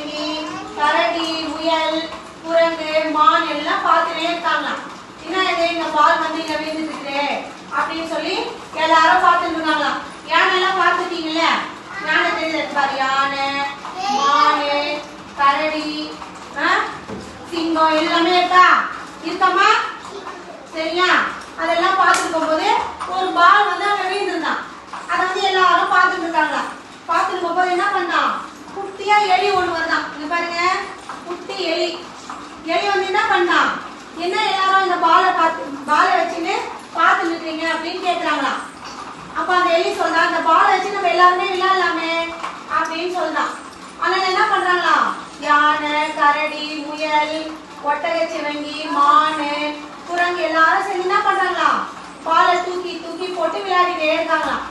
ஒட்டகச்சிவிங்கி கரடி முயல் குரங்கு மான் எல்லாம் பார்த்துட்டே இருக்காங்களாம். என்ன இது? இந்த பால் வந்து இங்க விழுந்துருக்கு அப்படின்னு சொல்லி எல்லாரும் பார்த்துட்டு இருக்காங்களாம் யானை எல்லாம் பார்த்துட்டீங்கல்ல யானை தெரியுது? பாரு. யானை மானு கரடி ஆ? சிங்கம் எல்லாமே இருக்கா? இருக்கமா சரியா? அதெல்லாம் பார்த்துருக்கும் போது ஒரு பால் வந்து அங்க விழுந்திருந்தான் அதை வந்து எல்லாரும் பார்த்துட்டு இருக்காங்க பார்த்துருக்கும் போது என்ன பண்ணான் குட்டியா எலி ஒண்ணு வருதான் இங்க பாருங்க. குட்டி எலி. எலி வந்து என்ன பண்ணான் என்ன எல்லாரும் இந்த பாலை பார்த்து பாலை வச்சுன்னு பார்த்து நிற்கிறீங்க அப்படின்னு கேக்குறாங்களாம் அப்ப அந்த எலி சொல்றா அந்த பாலை வச்சு நம்ம எல்லாருமே விளையாடலாமே அப்படின்னு சொல்றான் அதனால என்ன பண்றாங்களா? யானை கரடி முயல் ஒட்டகச்சிவங்கி மானு குரங்கு எல்லாரும் சேர்ந்து என்ன பண்றாங்களா? பாலை தூக்கி தூக்கி போட்டு விளையாடிட்டே இருக்காங்களாம்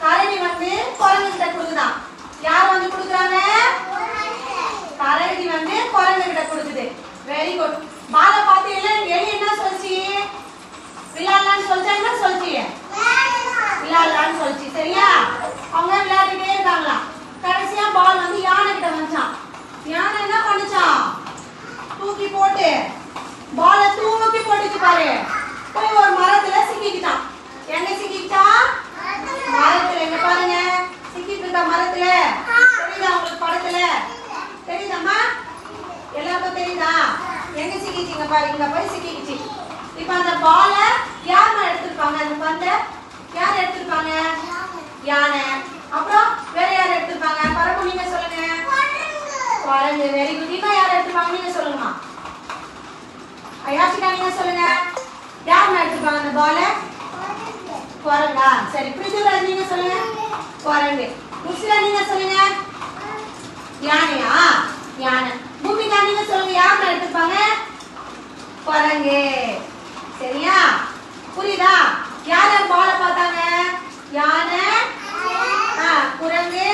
கரடி வந்து குரங்கு கிட்ட கொடுக்குதான் யார் வந்து கொடுக்குறாங்க கரடி வந்து குரங்கு கிட்ட கொடுக்குது வெரி குட் பாலை பார்த்து எல்லாம் எலி என்ன சொல்லுச்சு விளையாடலாம்னு சொல்லிச்சா என்ன சொல்லுச்சு விளையாடலாம்னு சொல்லிச்சு சரியா அவங்க விளையாடிட்டே இருக்காங்களாம் கடைசியா பால் வந்து யானை கிட்ட வந்துச்சான் யானை என்ன பண்ணுச்சான் தூக்கி போட்டு பாலை தூக்கி போட்டுச்சு பாரு. போய் ஒரு மரத்துல சிக்கிக்கிட்டான். எங்க சிக்கிக்கிட்டான்? மரத்துல. எங்க பாருங்க. சிக்கிட்டு இருக்கா மரத்துல. தெரியுதா உங்களுக்கு படத்துல? தெரியுதாம்மா? எல்லாருக்கும் தெரியுதா? எங்க சிக்கிச்சிங்க பாரு. இங்க போய் சிக்கிக்கிச்சு. இப்ப அந்த பால யார் எடுத்திருப்பாங்க? அந்த பந்த? யார் எடுத்திருப்பாங்க? யானை. அப்புறம் வேற யார் எடுத்திருப்பாங்க? பரப்பு நீங்க சொல்லுங்க. குரங்கு வெரி குட் இன்னும் யார் எடுத்திருப்பாங்க? நீங்க சொல்லுங்கம்மா. ஐயாச்சிக்கா நீங்க சொல்லுங்க யார் எடுத்திருப்பாங்க அந்த பால குரங்கா சரி பிரிஜுராஜ் நீங்க சொல்லுங்க. குரங்கு முஸ்லிா நீங்க சொல்லுங்க. யானையா யானை பூமிகா நீங்க சொல்லுங்க. யார் எடுத்திருப்பாங்க குரங்கு சரியா? புரியுதா? யார் யார் பாலை பார்த்தாங்க? யானை ஆ, குரங்கு.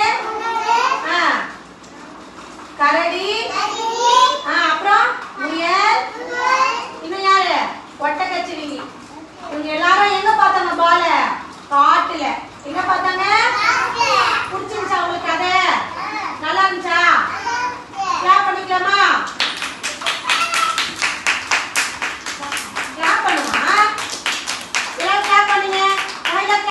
ஆ, கரடி. ஆ, அப்புறம் முயல். யாரு